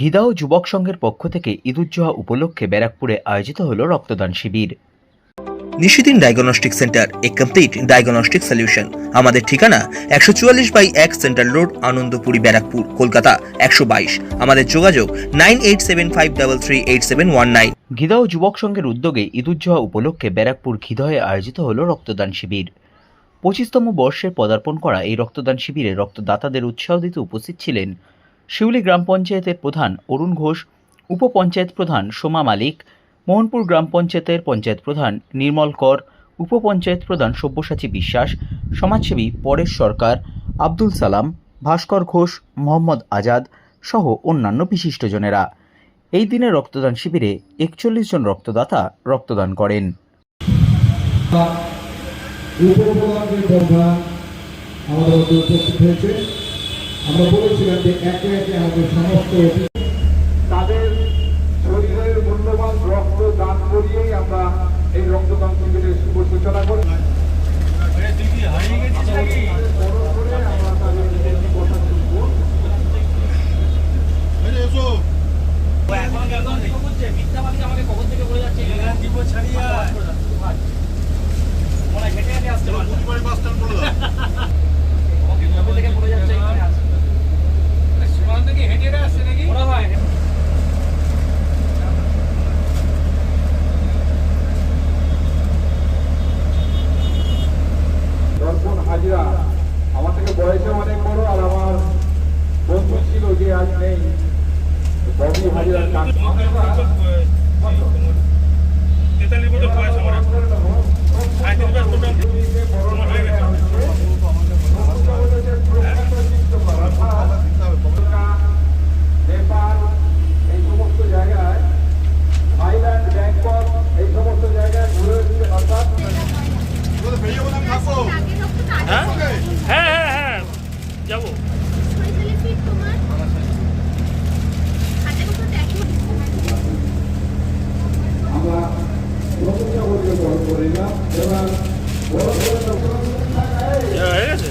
ঘিদাও যুবক সংঘের পক্ষ থেকে ঈদুজ্জোহা উপলক্ষে ব্যারাকপুরে আয়োজিত হল রক্তদান শিবির। নিশিদিন ডায়াগনস্টিক সেন্টার এ কমপ্লিট ডায়াগনস্টিক সলিউশন। আমাদের ঠিকানা একশো চুয়াল্লিশ বাই এক সেন্ট্রাল রোড আনন্দপুরি ব্যারাকপুর কলকাতা একশো বাইশ। আমাদের যোগাযোগ nine eight seven five double three eight seven one nine. ঘিদাও যুবক সংঘের উদ্যোগে ঈদুজ্জোহা উপলক্ষে ব্যারাকপুর ঘিদয়ে আয়োজিত হল রক্তদান শিবির। পঁচিশতম বর্ষে পদার্পণ করা এই রক্তদান শিবিরে রক্তদাতাদের উৎসাহ দিতে উপস্থিত ছিলেন শিউলি গ্রাম পঞ্চায়েতের প্রধান অরুণ ঘোষ, উপপঞ্চায়েত প্রধান সোমা মালিক, মোহনপুর গ্রাম পঞ্চায়েতের পঞ্চায়েত প্রধান নির্মল কর, উপপঞ্চায়েত প্রধান সব্যসাচী বিশ্বাস, সমাজসেবী পরেশ সরকার, আব্দুল সালাম, ভাস্কর ঘোষ, মোহাম্মদ আজাদ সহ অন্যান্য বিশিষ্টজনেরা এই দিনে রক্তদান শিবিরে একচল্লিশ জন রক্তদাতা রক্তদান করেন। আমাদের আমরা বলেছিলাম যে একে একে আমাদের সমস্ত তাদের শরীরের মূল্যবান রক্ত দান করিয়েই আমরা এই রক্তদান শিবিরের শুভ সূচনা করি বড় করে আমরা তাদের কথা শুনব। আমার থেকে বয়সে অনেক বড় আর আমার বন্ধু ছিল যে আজ নেই। ববি হ্যাঁ? হ্যাঁ হ্যাঁ হ্যাঁ। যাব। আমরা প্রতিজ্ঞা করতে বড় করি না এবার বড় করে হয়ে গেছে